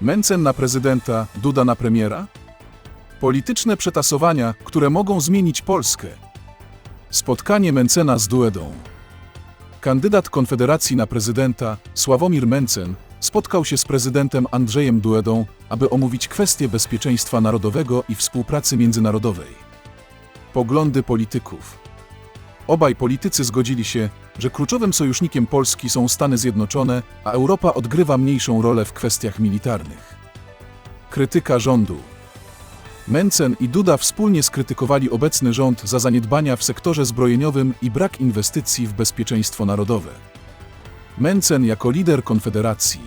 Mencen na prezydenta, Duda na premiera? Polityczne przetasowania, które mogą zmienić Polskę. Spotkanie Mencena z Duedą. Kandydat Konfederacji na prezydenta, Sławomir Mencen, spotkał się z prezydentem Andrzejem Duedą, aby omówić kwestie bezpieczeństwa narodowego i współpracy międzynarodowej. Poglądy polityków. Obaj politycy zgodzili się, że kluczowym sojusznikiem Polski są Stany Zjednoczone, a Europa odgrywa mniejszą rolę w kwestiach militarnych. Krytyka rządu. Mencen i Duda wspólnie skrytykowali obecny rząd za zaniedbania w sektorze zbrojeniowym i brak inwestycji w bezpieczeństwo narodowe. Mencen jako lider Konfederacji.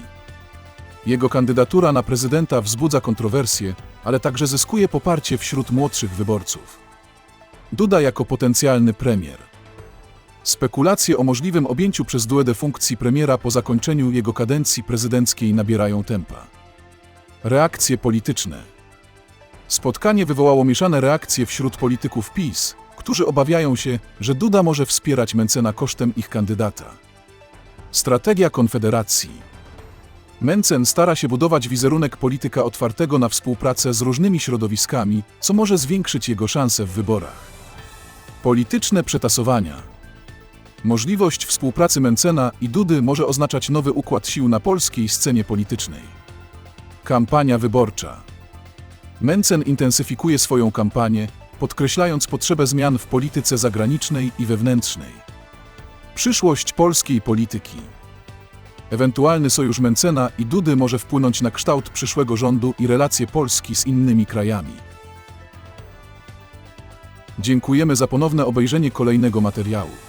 Jego kandydatura na prezydenta wzbudza kontrowersje, ale także zyskuje poparcie wśród młodszych wyborców. Duda jako potencjalny premier. Spekulacje o możliwym objęciu przez Duedę funkcji premiera po zakończeniu jego kadencji prezydenckiej nabierają tempa. Reakcje polityczne. Spotkanie wywołało mieszane reakcje wśród polityków PiS, którzy obawiają się, że Duda może wspierać Mencena kosztem ich kandydata. Strategia Konfederacji. Mencen stara się budować wizerunek polityka otwartego na współpracę z różnymi środowiskami, co może zwiększyć jego szanse w wyborach. Polityczne przetasowania. Możliwość współpracy Mencena i Dudy może oznaczać nowy układ sił na polskiej scenie politycznej. Kampania wyborcza. Mencen intensyfikuje swoją kampanię, podkreślając potrzebę zmian w polityce zagranicznej i wewnętrznej. Przyszłość polskiej polityki. Ewentualny sojusz Mencena i Dudy może wpłynąć na kształt przyszłego rządu i relacje Polski z innymi krajami. Dziękujemy za ponowne obejrzenie kolejnego materiału.